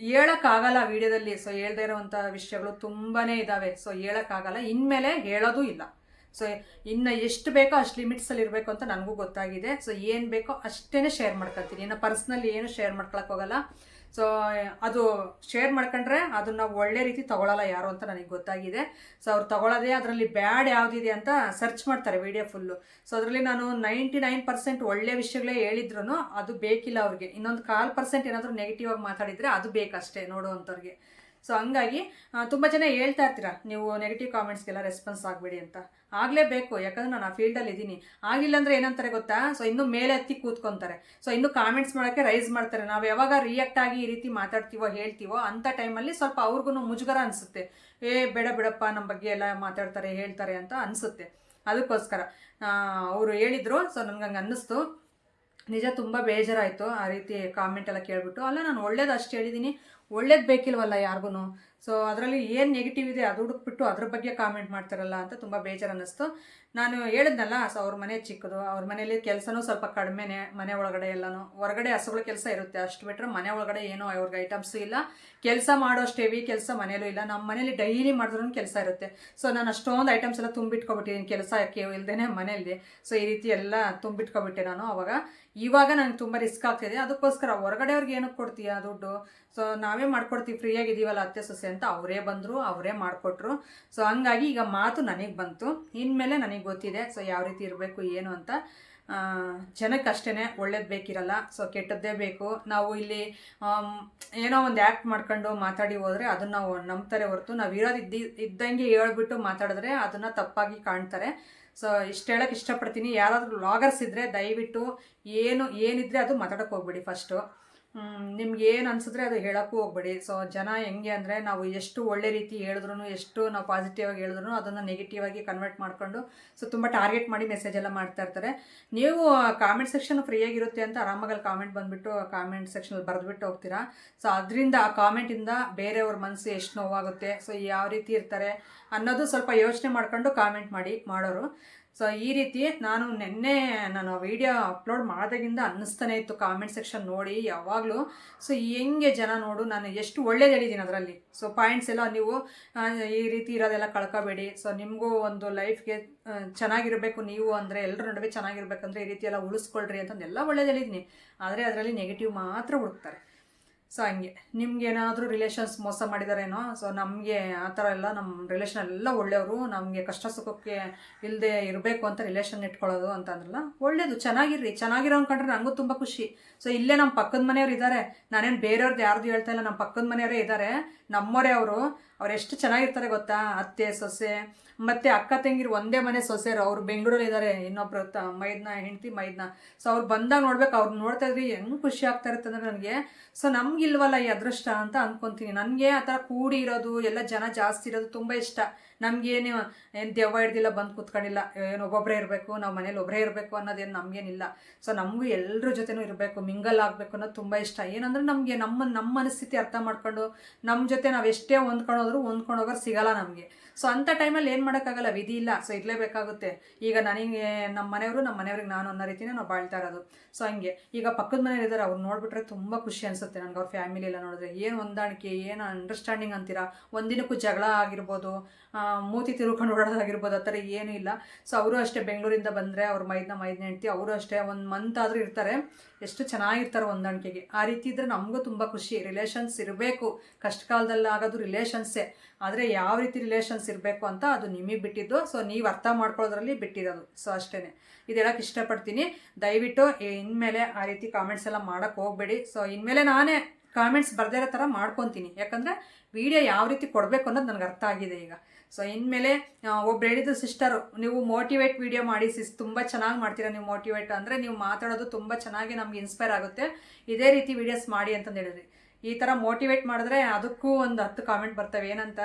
ಹೇಳೋಕ್ಕಾಗಲ್ಲ ವೀಡಿಯೋದಲ್ಲಿ. ಸೊ ಹೇಳ್ದೇ ಇರೋವಂಥ ವಿಷಯಗಳು ತುಂಬಾ ಇದ್ದಾವೆ ಸೊ ಹೇಳೋಕ್ಕಾಗಲ್ಲ. ಇನ್ಮೇಲೆ ಹೇಳೋದು ಇಲ್ಲ. ಸೊ ಇನ್ನು ಎಷ್ಟು ಬೇಕೋ ಅಷ್ಟು ಲಿಮಿಟ್ಸಲ್ಲಿ ಇರಬೇಕು ಅಂತ ನನಗೂ ಗೊತ್ತಾಗಿದೆ. ಸೊ ಏನು ಬೇಕೋ ಅಷ್ಟೇ ಶೇರ್ ಮಾಡ್ಕೊತೀನಿ ಇನ್ನು ಪರ್ಸ್ನಲ್ಲಿ ಏನು ಶೇರ್ ಮಾಡ್ಕೊಳಕ್ಕೆ ಹೋಗಲ್ಲ. ಸೊ ಅದು ಶೇರ್ ಮಾಡ್ಕೊಂಡ್ರೆ ಅದನ್ನ ಒಳ್ಳೆ ರೀತಿ ತಗೊಳ್ಳಲ್ಲ ಯಾರು ಅಂತ ನನಗೆ ಗೊತ್ತಾಗಿದೆ. ಸೊ ಅವ್ರು ತಗೊಳ್ಳೋದೇ ಅದರಲ್ಲಿ ಬ್ಯಾಡ್ ಯಾವುದಿದೆ ಅಂತ ಸರ್ಚ್ ಮಾಡ್ತಾರೆ ವಿಡಿಯೋ ಫುಲ್ಲು ಸೊ ಅದರಲ್ಲಿ ನಾನು ನೈಂಟಿ ನೈನ್ ಪರ್ಸೆಂಟ್ ಒಳ್ಳೆ ವಿಷಯಗಳೇ ಹೇಳಿದ್ರು ಅದು ಬೇಕಿಲ್ಲ ಅವ್ರಿಗೆ. ಇನ್ನೊಂದು ಕಾಲು ಪರ್ಸೆಂಟ್ ಏನಾದರೂ ನೆಗೆಟಿವ್ ಆಗಿ ಮಾತಾಡಿದರೆ ಅದು ಬೇಕಷ್ಟೇ ನೋಡುವಂಥವ್ರಿಗೆ ಸೊ ಹಂಗಾಗಿ ತುಂಬ ಜನ ಹೇಳ್ತಾ ಇರ್ತೀರಾ, ನೀವು ನೆಗೆಟಿವ್ ಕಾಮೆಂಟ್ಸ್ಗೆಲ್ಲ ರೆಸ್ಪಾನ್ಸ್ ಆಗಬೇಡಿ ಅಂತ. ಆಗಲೇಬೇಕು, ಯಾಕಂದ್ರೆ ನಾನು ಆ ಫೀಲ್ಡಲ್ಲಿ ಇದ್ದೀನಿ ಆಗಿಲ್ಲ ಅಂದರೆ ಏನಂತಾರೆ ಗೊತ್ತಾ? ಸೊ ಇನ್ನೂ ಮೇಲೆ ಹತ್ತಿ ಕೂತ್ಕೊಂತಾರೆ. ಸೊ ಇನ್ನೂ ಕಾಮೆಂಟ್ಸ್ ಮಾಡೋಕ್ಕೆ ರೈಸ್ ಮಾಡ್ತಾರೆ. ನಾವು ಯಾವಾಗ ರಿಯಾಕ್ಟ್ ಆಗಿ ಈ ರೀತಿ ಮಾತಾಡ್ತೀವೋ, ಹೇಳ್ತೀವೋ ಅಂಥ ಟೈಮಲ್ಲಿ ಸ್ವಲ್ಪ ಅವ್ರಿಗೂ ಮುಜುಗರ ಅನಿಸುತ್ತೆ. ಏ, ಬೇಡ ಬಿಡಪ್ಪ ನಮ್ಮ ಬಗ್ಗೆ ಎಲ್ಲ ಮಾತಾಡ್ತಾರೆ, ಹೇಳ್ತಾರೆ ಅಂತ ಅನಿಸುತ್ತೆ. ಅದಕ್ಕೋಸ್ಕರ ಅವರು ಹೇಳಿದರು ಸೊ ನನಗೆ ಹಂಗೆ ಅನ್ನಿಸ್ತು. ನಿಜ ತುಂಬ ಬೇಜಾರಾಯಿತು ಆ ರೀತಿ ಕಾಮೆಂಟ್ ಎಲ್ಲ ಕೇಳಿಬಿಟ್ಟು. ಅಲ್ಲ, ನಾನು ಒಳ್ಳೇದು ಅಷ್ಟು ಹೇಳಿದ್ದೀನಿ ಒಳ್ಳೇದು ಬೇಕಿಲ್ವಲ್ಲ ಯಾರಿಗೂ ಸೊ ಅದರಲ್ಲಿ ಏನು ನೆಗೆಟಿವ್ ಇದೆ ಅದು ಹುಡುಕ್ಬಿಟ್ಟು ಅದ್ರ ಬಗ್ಗೆ ಕಾಮೆಂಟ್ ಮಾಡ್ತಾರಲ್ಲ ಅಂತ ತುಂಬ ಬೇಜಾರು ಅನ್ನಿಸ್ತು. ನಾನು ಹೇಳಿದ್ನಲ್ಲ, ಸೊ ಅವ್ರ ಮನೆ ಚಿಕ್ಕದು, ಅವ್ರ ಮನೇಲಿ ಕೆಲಸನೂ ಸ್ವಲ್ಪ ಕಡಿಮೆನೇ, ಮನೆ ಒಳಗಡೆ ಎಲ್ಲನೂ. ಹೊರಗಡೆ ಹಸುಗಳ ಕೆಲಸ ಇರುತ್ತೆ, ಅಷ್ಟು ಬಿಟ್ಟರೆ ಮನೆ ಒಳಗಡೆ ಏನೂ ಅವ್ರಿಗೆ ಐಟಮ್ಸು ಇಲ್ಲ. ಕೆಲಸ ಮಾಡೋಷ್ಟು ಹೆವಿ ಕೆಲಸ ಮನೇಲೂ ಇಲ್ಲ. ನಮ್ಮ ಮನೇಲಿ ಡೈಲಿ ಮಾಡಿದ್ರೂ ಕೆಲಸ ಇರುತ್ತೆ. ಸೊ ನಾನು ಅಷ್ಟೊಂದು ಐಟಮ್ಸ್ ಎಲ್ಲ ತುಂಬಿಟ್ಕೊಬಿಟ್ಟಿದ್ದೀನಿ ಕೆಲಸ ಇಲ್ದೇ ಮನೇಲಿ ಸೊ ಈ ರೀತಿ ಎಲ್ಲ ತುಂಬಿಟ್ಕೊಬಿಟ್ಟೆ ನಾನು ಅವಾಗ. ಇವಾಗ ನನಗೆ ತುಂಬ ರಿಸ್ಕ್ ಆಗ್ತಿದೆ. ಅದಕ್ಕೋಸ್ಕರ ಹೊರಗಡೆ ಅವ್ರಿಗೆ ಏನಕ್ಕೆ ಕೊಡ್ತೀಯಾ ದುಡ್ಡು? ಸೊ ನಾವೇ ಮಾಡ್ಕೊಡ್ತೀವಿ ಫ್ರೀಯಾಗಿ ಇದೀವಲ್ಲ ಅತ್ತೆ ಸೊಸೆ ಅಂತ. ಅವರೇ ಬಂದರು, ಅವರೇ ಮಾಡಿಕೊಟ್ರು. ಸೊ ಹಂಗಾಗಿ ಈಗ ಮಾತು ನನಗೆ ಬಂತು. ಇನ್ಮೇಲೆ ನನಗೆ ಗೊತ್ತಿದೆ ಸೊ ಯಾವ ರೀತಿ ಇರಬೇಕು, ಏನು ಅಂತ. ಜನಕ್ಕೆ ಅಷ್ಟೇ ಒಳ್ಳೇದು ಬೇಕಿರಲ್ಲ. ಸೊ ಕೆಟ್ಟದ್ದೇ ಬೇಕು. ನಾವು ಇಲ್ಲಿ ಏನೋ ಒಂದು ಆ್ಯಕ್ಟ್ ಮಾಡ್ಕೊಂಡು ಮಾತಾಡಿ ಹೋದರೆ ಅದನ್ನು ನಾವು ನಂಬ್ತಾರೆ ಹೊರತು. ನಾವು ಇರೋದು ಇದ್ದಿ, ಇದ್ದಂಗೆ ಹೇಳ್ಬಿಟ್ಟು ಮಾತಾಡಿದ್ರೆ ಅದನ್ನು ತಪ್ಪಾಗಿ ಕಾಣ್ತಾರೆ. ಸೊ ಇಷ್ಟು ಹೇಳೋಕ್ಕೆ ಇಷ್ಟಪಡ್ತೀನಿ. ಯಾರಾದರೂ ವ್ಲಾಗರ್ಸ್ ಇದ್ದರೆ ದಯವಿಟ್ಟು ಏನು, ಏನಿದ್ರೆ ಅದು ಮಾತಾಡೋಕ್ಕೆ ಹೋಗ್ಬಿಡಿ ಫಸ್ಟು ನಿಮ್ಗೆ ಏನು ಅನ್ಸಿದ್ರೆ ಅದು ಹೇಳೋಕ್ಕೂ ಹೋಗ್ಬೇಡಿ. ಸೊ ಜನ ಹೆಂಗೆ ಅಂದರೆ ನಾವು ಎಷ್ಟು ಒಳ್ಳೆ ರೀತಿ ಹೇಳಿದ್ರು ಎಷ್ಟು ನಾವು ಪಾಸಿಟಿವ್ ಆಗಿ ಹೇಳಿದ್ರು ಅದನ್ನು ನೆಗೆಟಿವ್ ಆಗಿ ಕನ್ವರ್ಟ್ ಮಾಡ್ಕೊಂಡು ಸೊ ತುಂಬ ಟಾರ್ಗೆಟ್ ಮಾಡಿ ಮೆಸೇಜ್ ಎಲ್ಲ ಮಾಡ್ತಾ ಇರ್ತಾರೆ. ನೀವು ಕಾಮೆಂಟ್ ಸೆಕ್ಷನ್ ಫ್ರೀಯಾಗಿರುತ್ತೆ ಅಂತ ಆರಾಮಾಗಿ ಕಾಮೆಂಟ್ ಬಂದುಬಿಟ್ಟು ಕಾಮೆಂಟ್ ಸೆಕ್ಷನಲ್ಲಿ ಬರೆದ್ಬಿಟ್ಟು ಹೋಗ್ತೀರಾ. ಸೊ ಅದರಿಂದ, ಆ ಕಾಮೆಂಟಿಂದ ಬೇರೆಯವ್ರ ಮನಸ್ಸು ಎಷ್ಟು ನೋವಾಗುತ್ತೆ. ಸೊ ಯಾವ ರೀತಿ ಇರ್ತಾರೆ ಅನ್ನೋದು ಸ್ವಲ್ಪ ಯೋಚನೆ ಮಾಡ್ಕೊಂಡು ಕಾಮೆಂಟ್ ಮಾಡಿ ಮಾಡೋರು. ಸೊ ಈ ರೀತಿ ನಾನು ನಿನ್ನೆ ನಾನು ವಿಡಿಯೋ ಅಪ್ಲೋಡ್ ಮಾಡಿದಾಗಿಂದ ಅನ್ನಿಸ್ತಾನೆ ಇತ್ತು ಕಾಮೆಂಟ್ ಸೆಕ್ಷನ್ ನೋಡಿ ಯಾವಾಗಲೂ. ಸೊ ಹೆಂಗೆ ಜನ ನೋಡು, ನಾನು ಎಷ್ಟು ಒಳ್ಳೇದು ಹೇಳಿದ್ದೀನಿ ಅದರಲ್ಲಿ. ಸೊ ಪಾಯಿಂಟ್ಸ್ ಎಲ್ಲ ನೀವು ಈ ರೀತಿ ಇರೋದೆಲ್ಲ ಕಳ್ಕೊಬೇಡಿ. ಸೊ ನಿಮಗೂ ಒಂದು ಲೈಫ್ಗೆ ಚೆನ್ನಾಗಿರಬೇಕು ನೀವು ಅಂದರೆ ಎಲ್ಲರ ನಡುವೆ ಚೆನ್ನಾಗಿರ್ಬೇಕಂದ್ರೆ ಈ ರೀತಿ ಎಲ್ಲ ಉಳಿಸ್ಕೊಳ್ರಿ ಅಂತಂದೆಲ್ಲ ಒಳ್ಳೇದು ಹೇಳಿದ್ದೀನಿ ಆದರೆ ಅದರಲ್ಲಿ ನೆಗೆಟಿವ್ ಮಾತ್ರ ಹುಡುಕ್ತಾರೆ. ಸೊ ಹಂಗೆ. ನಿಮ್ಗೇನಾದರೂ ರಿಲೇಷನ್ಸ್ ಮೋಸ ಮಾಡಿದಾರೇನೋ ಸೊ ನಮಗೆ ಆ ಥರ ಎಲ್ಲ ನಮ್ಮ ರಿಲೇಷನ್ ಎಲ್ಲ ಒಳ್ಳೆಯವರು, ನಮಗೆ ಕಷ್ಟ ಸುಖಕ್ಕೆ ಇಲ್ಲದೆ ಇರಬೇಕು ಅಂತ ರಿಲೇಷನ್ ಇಟ್ಕೊಳ್ಳೋದು ಅಂತಂದ್ರಲ್ಲ, ಒಳ್ಳೇದು. ಚೆನ್ನಾಗಿರ್ರಿ. ಚೆನ್ನಾಗಿರೋ ಕಂಡ್ರೆ ನನಗೂ ತುಂಬ ಖುಷಿ. ಸೊ ಇಲ್ಲೇ ನಮ್ಮ ಪಕ್ಕದ ಮನೆಯವ್ರು ಇದ್ದಾರೆ ನಾನೇನು ಬೇರೆಯವ್ರದ್ದು ಯಾರ್ದು ಹೇಳ್ತಾ ಇಲ್ಲ. ನಮ್ಮ ಪಕ್ಕದ ಮನೆಯವರೇ ಇದ್ದಾರೆ ನಮ್ಮವರೇ ಅವರು ಅವ್ರು. ಎಷ್ಟು ಚೆನ್ನಾಗಿರ್ತಾರೆ ಗೊತ್ತಾ? ಅತ್ತೆ, ಸೊಸೆ, ಮತ್ತು ಅಕ್ಕ ತಂಗಿರು ಒಂದೇ ಮನೆ ಸೊಸೆರು ಅವ್ರು ಬೆಂಗಳೂರಲ್ಲಿ ಇದ್ದಾರೆ ಇನ್ನೊಬ್ರು ತ ಮೈದ್ನ, ಹೆಂಡತಿ ಮೈದ್ನ. ಸೊ ಅವ್ರು ಬಂದಾಗ ನೋಡ್ಬೇಕು ಅವ್ರು ನೋಡ್ತಾ ಇದ್ರಿ ಹೆಂಗೆ ಖುಷಿ ಆಗ್ತಾ ಇರುತ್ತೆ ಅಂದ್ರೆ ನನಗೆ ಸೊ ನಮಗಿಲ್ವಲ್ಲ ಈ ಅದೃಷ್ಟ ಅಂತ ಅನ್ಕೊಂತೀನಿ. ನನಗೆ ಆ ಥರ ಕೂಡಿ ಇರೋದು, ಎಲ್ಲ ಜನ ಜಾಸ್ತಿ ಇರೋದು ತುಂಬ ಇಷ್ಟ. ನಮಗೇನು, ಏನು ದೆವ್ವ ಹಿಡ್ದಿಲ್ಲ, ಬಂದು ಕೂತ್ಕೊಂಡಿಲ್ಲ, ಏನು ಒಬ್ಬೊಬ್ಬರೇ ಇರಬೇಕು, ನಾವು ಮನೇಲಿ ಒಬ್ಬರೇ ಇರಬೇಕು ಅನ್ನೋದೇನು ನಮಗೇನಿಲ್ಲ. ಸೊ ನಮಗೂ ಎಲ್ಲರ ಜೊತೆನೂ ಇರಬೇಕು, ಮಿಂಗಲ್ ಆಗಬೇಕು ಅನ್ನೋದು ತುಂಬ ಇಷ್ಟ. ಏನಂದ್ರೆ ನಮಗೆ ನಮ್ಮ ನಮ್ಮ ಮನಸ್ಥಿತಿ ಅರ್ಥ ಮಾಡ್ಕೊಂಡು ನಮ್ಮ ಜೊತೆ ನಾವು ಎಷ್ಟೇ ಹೊಂದ್ಕೊಂಡು ಹೋಗೋರು ಸಿಗಲ್ಲ ನಮಗೆ. ಸೊ ಅಂಥ ಟೈಮಲ್ಲಿ ಏನು ಮಾಡೋಕ್ಕಾಗಲ್ಲ, ವಿಧಿ ಇಲ್ಲ. ಸೊ ಇರಲೇಬೇಕಾಗುತ್ತೆ. ಈಗ ನನಗೆ ನಮ್ಮ ಮನೆಯವರು ನಮ್ಮ ಮನೆಯವ್ರಿಗೆ ನಾನು ಅನ್ನೋ ರೀತಿನೇ ನಾವು ಬಾಳ್ತಾ ಇರೋದು. ಸೊ ಹಂಗೆ. ಈಗ ಪಕ್ಕದ ಮನೆಯಲ್ಲಿ ಇದ್ದಾರೆ ಅವ್ರು ನೋಡಿಬಿಟ್ರೆ ತುಂಬ ಖುಷಿ ಅನಿಸುತ್ತೆ ನನಗೆ ಅವ್ರ ಫ್ಯಾಮಿಲಿ ಎಲ್ಲ ನೋಡಿದ್ರೆ. ಏನು ಹೊಂದಾಣಿಕೆ, ಏನು ಅಂಡರ್ಸ್ಟ್ಯಾಂಡಿಂಗ್ ಅಂತೀರಾ? ಒಂದಿನಕ್ಕೂ ಜಗಳ ಆಗಿರ್ಬೋದು ಮೂತಿ ತಿರುಕೊಂಡು ಓಡೋದಾಗಿರ್ಬೋದು ಆ ಥರ ಏನೂ ಇಲ್ಲ. ಸೊ ಅವರು ಅಷ್ಟೇ ಬೆಂಗಳೂರಿಂದ ಬಂದರೆ ಅವ್ರ ಮೈದನ ಮೈದ್ನ ಹೆಂಡ್ತಿ, ಅವರು ಅಷ್ಟೇ. ಒಂದು ಮಂತ್ ಆದರೂ ಇರ್ತಾರೆ. ಎಷ್ಟು ಚೆನ್ನಾಗಿರ್ತಾರೆ ಹೊಂದಾಣಿಕೆಗೆ. ಆ ರೀತಿ ಇದ್ದರೆ ನಮಗೂ ತುಂಬ ಖುಷಿ. ರಿಲೇಷನ್ಸ್ ಇರಬೇಕು. ಕಷ್ಟ ಕಾಲದಲ್ಲಿ ಆಗೋದು ರಿಲೇಷನ್ಸೇ ಆದರೆ ಯಾವ ರೀತಿ ರಿಲೇಷನ್ಸ್ ಇರಬೇಕು ಅಂತ ಅದು ನಿಮಗೆ ಬಿಟ್ಟಿದ್ದು. ಸೊ ನೀವು ಅರ್ಥ ಮಾಡ್ಕೊಳ್ಳೋದ್ರಲ್ಲಿ ಬಿಟ್ಟಿರೋದು. ಸೊ ಅಷ್ಟೇ ಇದು ಹೇಳೋಕ್ಕೆ ಇಷ್ಟಪಡ್ತೀನಿ. ದಯವಿಟ್ಟು ಇನ್ಮೇಲೆ ಆ ರೀತಿ ಕಾಮೆಂಟ್ಸ್ ಎಲ್ಲ ಮಾಡೋಕ್ಕೆ ಹೋಗಬೇಡಿ. ಸೊ ಇನ್ಮೇಲೆ ನಾನೇ ಕಾಮೆಂಟ್ಸ್ ಬರ್ದೇ ಇರೋ ಥರ ಮಾಡ್ಕೊತೀನಿ. ಯಾಕಂದರೆ ವಿಡಿಯೋ ಯಾವ ರೀತಿ ಕೊಡಬೇಕು ಅನ್ನೋದು ನನಗೆ ಅರ್ಥ ಆಗಿದೆ ಈಗ. ಸೊ ಇನ್ಮೇಲೆ ಒಬ್ರು ಹೇಳಿದ್ರು ಸಿಸ್ಟರು ನೀವು ಮೋಟಿವೇಟ್ ವಿಡಿಯೋ ಮಾಡಿ. ಸಿಸ್ ತುಂಬ ಚೆನ್ನಾಗಿ ಮಾಡ್ತೀರಾ ನೀವು ಮೋಟಿವೇಟ್ ಅಂದರೆ ನೀವು ಮಾತಾಡೋದು ತುಂಬ ಚೆನ್ನಾಗಿ ನಮ್ಗೆ ಇನ್ಸ್ಪೈರ್ ಆಗುತ್ತೆ. ಇದೇ ರೀತಿ ವಿಡಿಯೋಸ್ ಮಾಡಿ ಅಂತಂದು ಹೇಳಿದ್ರಿ ಈ ಥರ ಮೋಟಿವೇಟ್ ಮಾಡಿದ್ರೆ ಅದಕ್ಕೂ ಒಂದು ಹತ್ತು ಕಾಮೆಂಟ್ ಬರ್ತವೆ. ಏನಂತ?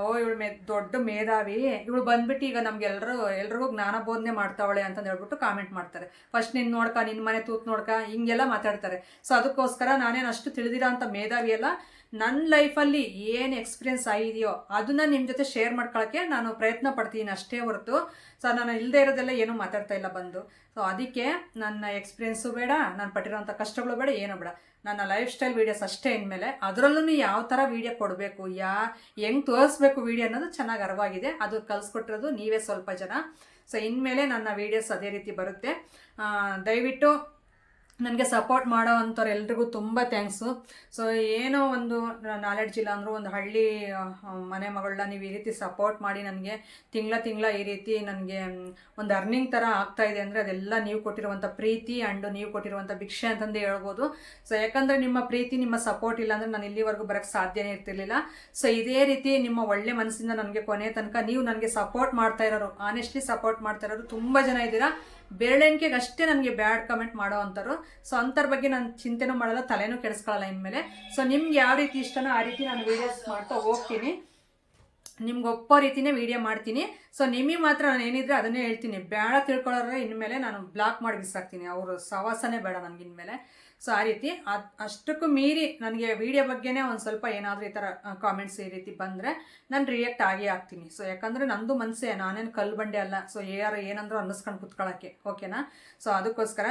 ಓ, ಇವಳು ಮೇ, ದೊಡ್ಡ ಮೇಧಾವಿ. ಇವಳು ಬಂದ್ಬಿಟ್ಟು ಈಗ ನಮ್ಗೆಲ್ಲರೂ ಎಲ್ರಿಗೂ ಜ್ಞಾನ ಬೋಧನೆ ಮಾಡ್ತಾವಳೆ ಅಂತಂದು ಹೇಳ್ಬಿಟ್ಟು ಕಾಮೆಂಟ್ ಮಾಡ್ತಾರೆ. ಫಸ್ಟ್ ನಿನ್ನ ನೋಡ್ಕ ನಿನ್ನ ಮನೆ ತೂತ್ ನೋಡ್ಕ, ಹಿಂಗೆಲ್ಲ ಮಾತಾಡ್ತಾರೆ. ಸೊ ಅದಕ್ಕೋಸ್ಕರ ನಾನೇನು ಅಷ್ಟು ತಿಳಿದಿರೋ ಅಂತ ಮೇಧಾವಿ ಎಲ್ಲ ನನ್ನ ಲೈಫಲ್ಲಿ ಏನು ಎಕ್ಸ್ಪೀರಿಯನ್ಸ್ ಆಗಿದೆಯೋ ಅದನ್ನ ನಿಮ್ಮ ಜೊತೆ ಶೇರ್ ಮಾಡ್ಕೊಳ್ಳೋಕ್ಕೆ ನಾನು ಪ್ರಯತ್ನ ಪಡ್ತೀನಿ ಅಷ್ಟೇ ಹೊರತು. ಸೊ ನಾನು ಇಲ್ಲದೆ ಇರೋದೆಲ್ಲ ಏನೂ ಮಾತಾಡ್ತಾ ಇಲ್ಲ ಬಂದು. ಸೊ ಅದಕ್ಕೆ ನನ್ನ ಎಕ್ಸ್ಪೀರಿಯೆನ್ಸು ಬೇಡ, ನಾನು ಪಟ್ಟಿರೋಂಥ ಕಷ್ಟಗಳು ಬೇಡ, ಏನೂ ಬೇಡ. ನನ್ನ ಲೈಫ್ ಸ್ಟೈಲ್ ವೀಡಿಯೋಸ್ ಅಷ್ಟೇ ಇನ್ಮೇಲೆ ಅದರಲ್ಲೂ ಯಾವ ಥರ ವೀಡಿಯೋ ಕೊಡಬೇಕು, ಯಾ, ಹೆಂಗೆ ತೋರಿಸ್ಬೇಕು ವೀಡಿಯೋ ಅನ್ನೋದು ಚೆನ್ನಾಗಿ ಅರ್ವಾಗಿದೆ. ಅದು ಕಲಿಸ್ಕೊಟ್ಟಿರೋದು ನೀವೇ ಸ್ವಲ್ಪ ಜನ. ಸೊ ಇನ್ಮೇಲೆ ನನ್ನ ವೀಡಿಯೋಸ್ ಅದೇ ರೀತಿ ಬರುತ್ತೆ. ದಯವಿಟ್ಟು ನನಗೆ ಸಪೋರ್ಟ್ ಮಾಡೋ ಅಂಥವ್ರು ಎಲ್ರಿಗೂ ತುಂಬ ಥ್ಯಾಂಕ್ಸು ಸೊ ಏನೋ ಒಂದು ನಾಲೆಡ್ಜ್ ಇಲ್ಲ ಅಂದರೂ ಒಂದು ಹಳ್ಳಿ ಮನೆ ಮಗಳನ್ನ ನೀವು ಈ ರೀತಿ ಸಪೋರ್ಟ್ ಮಾಡಿ ನನಗೆ ತಿಂಗಳ ತಿಂಗಳ ಈ ರೀತಿ ನನಗೆ ಒಂದು ಅರ್ನಿಂಗ್ ಥರ ಇದೆ ಅಂದರೆ ಅದೆಲ್ಲ ನೀವು ಕೊಟ್ಟಿರುವಂಥ ಪ್ರೀತಿ ಆ್ಯಂಡ್ ನೀವು ಕೊಟ್ಟಿರುವಂಥ ಭಿಕ್ಷೆ ಅಂತಂದು ಹೇಳ್ಬೋದು. ಸೊ ಯಾಕಂದರೆ ನಿಮ್ಮ ಪ್ರೀತಿ, ನಿಮ್ಮ ಸಪೋರ್ಟ್ ಇಲ್ಲ ಅಂದರೆ ನಾನು ಇಲ್ಲಿವರೆಗೂ ಬರೋಕ್ಕೆ ಸಾಧ್ಯನೇ ಇರ್ತಿರ್ಲಿಲ್ಲ. ಸೊ ಇದೇ ರೀತಿ ನಿಮ್ಮ ಒಳ್ಳೆ ಮನಸ್ಸಿಂದ ನನಗೆ ಕೊನೆ ತನಕ ನೀವು ನನಗೆ ಸಪೋರ್ಟ್ ಮಾಡ್ತಾ ಇರೋರು ಆನೆಸ್ಟ್ಲಿ ಸಪೋರ್ಟ್ ಮಾಡ್ತಾ ಇರೋರು ತುಂಬ ಜನ ಇದ್ದೀರಾ. ಬೆರಳೆಣಿಕೆಗೆ ಅಷ್ಟೇ ನನಗೆ ಬ್ಯಾಡ್ ಕಮೆಂಟ್ ಮಾಡೋ ಅಂಥವ್ರು. ಸೊ ಅಂಥವ್ರ ಬಗ್ಗೆ ನಾನು ಚಿಂತೆನೂ ಮಾಡಲ್ಲ, ತಲೆನೂ ಕೆಡಿಸ್ಕೊಳ್ಳಲ್ಲ ಇನ್ಮೇಲೆ. ಸೊ ನಿಮ್ಗೆ ಯಾವ ರೀತಿ ಇಷ್ಟನೋ ಆ ರೀತಿ ನಾನು ವೀಡಿಯೋಸ್ ಮಾಡ್ತಾ ಹೋಗ್ತೀನಿ. ನಿಮ್ಗೆ ಒಪ್ಪೋ ರೀತಿನೇ ವೀಡಿಯೋ ಮಾಡ್ತೀನಿ. ಸೊ ನಿಮಗೆ ಮಾತ್ರ ನಾನು ಏನಿದ್ರೆ ಅದನ್ನೇ ಹೇಳ್ತೀನಿ. ಬೇಡ ತಿಳ್ಕೊಳ್ಳೋರೆ ಇನ್ಮೇಲೆ ನಾನು ಬ್ಲಾಕ್ ಮಾಡಿ ಬಿಸಾಕ್ತೀನಿ. ಅವರು ಸವಾಸನೇ ಬೇಡ ನನಗೆ ಇನ್ಮೇಲೆ. ಸೊ ಆ ರೀತಿ ಅಷ್ಟಕ್ಕೂ ಮೀರಿ ನನಗೆ ವಿಡಿಯೋ ಬಗ್ಗೆನೇ ಒಂದು ಸ್ವಲ್ಪ ಏನಾದರೂ ಈ ಥರ ಕಾಮೆಂಟ್ಸ್ ಈ ರೀತಿ ಬಂದರೆ ನಾನು ರಿಯಾಕ್ಟ್ ಆಗೇ ಆಗ್ತೀನಿ. ಸೊ ಯಾಕಂದರೆ ನಂದು ಮನಸ್ಸೇ ನಾನೇನು ಕಲ್ಲು ಬಂಡೆ ಅಲ್ಲ. ಸೊ ಯಾರು ಏನಂದ್ರೂ ಅನ್ನಿಸ್ಕೊಂಡು ಕುತ್ಕೊಳ್ಳೋಕ್ಕೆ ಓಕೆನಾ ಸೊ ಅದಕ್ಕೋಸ್ಕರ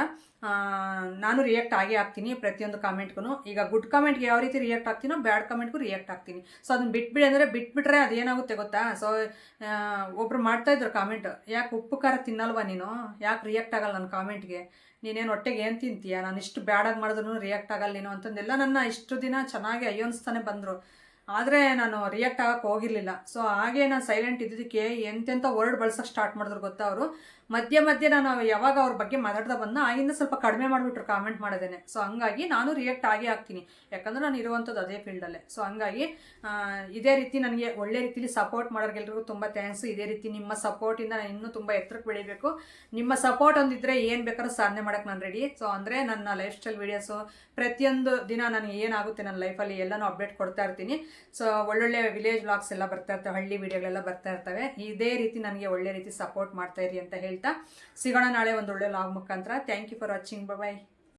ನಾನು ರಿಯಾಕ್ಟ್ ಆಗೇ ಆಗ್ತೀನಿ ಪ್ರತಿಯೊಂದು ಕಾಮೆಂಟ್ಗೂ ಈಗ ಗುಡ್ ಕಾಮೆಂಟ್ಗೆ ಯಾವ ರೀತಿ ರಿಯಾಕ್ಟ್ ಆಗ್ತೀನೋ ಬ್ಯಾಡ್ ಕಾಮೆಂಟ್ಗೂ ರಿಯಾಕ್ಟ್ ಆಗ್ತೀನಿ. ಸೊ ಅದನ್ನ ಬಿಟ್ಬಿಡಿ ಅಂದರೆ ಬಿಟ್ಬಿಟ್ರೆ ಅದೇನಾಗುತ್ತೆ ಗೊತ್ತಾ? ಸೊ ಒಬ್ರು ಮಾಡ್ತಾಯಿದ್ರು ಕಾಮೆಂಟ್ ಯಾಕೆ ಉಪ್ಪು ಖಾರ ತಿನ್ನಲ್ವಾ ನೀನು? ಯಾಕೆ ರಿಯಾಕ್ಟ್ ಆಗಲ್ಲ ನನ್ನ ಕಾಮೆಂಟ್ಗೆ ನೀನೇನು ಹೊಟ್ಟೆಗೆ ಏನು ತಿಂತೀಯ? ನಾನು ಇಷ್ಟು ಬ್ಯಾಡಾಗಿ ಮಾಡಿದ್ರು ರಿಯಾಕ್ಟ್ ನೀನು. ಅಂತಂದೆಲ್ಲ ನನ್ನ ಇಷ್ಟು ದಿನ ಚೆನ್ನಾಗಿ ಅಯ್ಯೋನ್ಸ್ತಾನೆ ಬಂದರು. ಆದರೆ ನಾನು ರಿಯಾಕ್ಟ್ ಆಗಕ್ಕೆ ಹೋಗಿರಲಿಲ್ಲ. ಸೊ ಹಾಗೆ ನಾನು ಸೈಲೆಂಟ್ ಇದ್ದಿದ್ದಕ್ಕೆ ಎಂತೆಂಥ ವರ್ಡ್ ಬಳ್ಸೋಕೆ ಸ್ಟಾರ್ಟ್ ಮಾಡಿದ್ರು ಗೊತ್ತಾ ಅವರು? ಮಧ್ಯೆ ಮಧ್ಯೆ ನಾನು ಯಾವಾಗ ಅವ್ರ ಬಗ್ಗೆ ಮಾತಾಡ್ತಾ ಬಂದ ಆಗಿಂದ ಸ್ವಲ್ಪ ಕಡಿಮೆ ಮಾಡಿಬಿಟ್ರು ಕಾಮೆಂಟ್ ಮಾಡೋದೇನೆ. ಸೊ ಹಂಗಾಗಿ ನಾನು ರಿಯಾಕ್ಟ್ ಆಗೇ ಆಗ್ತೀನಿ. ಯಾಕಂದ್ರೆ ನಾನು ಇರುವಂಥದ್ದು ಅದೇ ಫೀಲ್ಡಲ್ಲೇ ಸೊ ಹಂಗಾಗಿ ಇದೇ ರೀತಿ ನನಗೆ ಒಳ್ಳೆ ರೀತಿಲಿ ಸಪೋರ್ಟ್ ಮಾಡೋರಿಗೆಲ್ರಿಗೂ ತುಂಬ ಥ್ಯಾಂಕ್ಸ್ ಇದೇ ರೀತಿ ನಿಮ್ಮ ಸಪೋರ್ಟಿಂದ ನಾನು ಇನ್ನೂ ತುಂಬ ಎತ್ತರಕ್ಕೆ ಬೆಳಿಬೇಕು. ನಿಮ್ಮ ಸಪೋರ್ಟ್ ಒಂದಿದ್ರೆ ಏನು ಬೇಕಾದ್ರೂ ಸಾಧನೆ ಮಾಡೋಕ್ಕೆ ನಾನು ರೆಡಿ ಸೊ ಅಂದರೆ ನನ್ನ ಲೈಫ್ ಸ್ಟೈಲ್ ವೀಡಿಯೋಸು ಪ್ರತಿಯೊಂದು ದಿನ ನನಗೆ ಏನಾಗುತ್ತೆ ನನ್ನ ಲೈಫಲ್ಲಿ ಎಲ್ಲನೂ ಅಪ್ಡೇಟ್ ಕೊಡ್ತಾ ಇರ್ತೀನಿ. ಸೊ ಒಳ್ಳೊಳ್ಳೆ ವಿಲೇಜ್ ವ್ಲಾಗ್ಸ್ ಎಲ್ಲ ಬರ್ತಾ ಇರ್ತವೆ, ಹಳ್ಳಿ ವೀಡಿಯೋಗಳೆಲ್ಲ ಬರ್ತಾ ಇರ್ತವೆ. ಇದೇ ರೀತಿ ನನಗೆ ಒಳ್ಳೆ ರೀತಿ ಸಪೋರ್ಟ್ ಮಾಡ್ತಾ ಇರಿ ಅಂತ ಹೇಳ್ತಾ ಸಿಗೋಣ ನಾಳೆ ಒಳ್ಳೆ ಲಾಗ್ ಮುಖಾಂತರ. Thank you for watching bye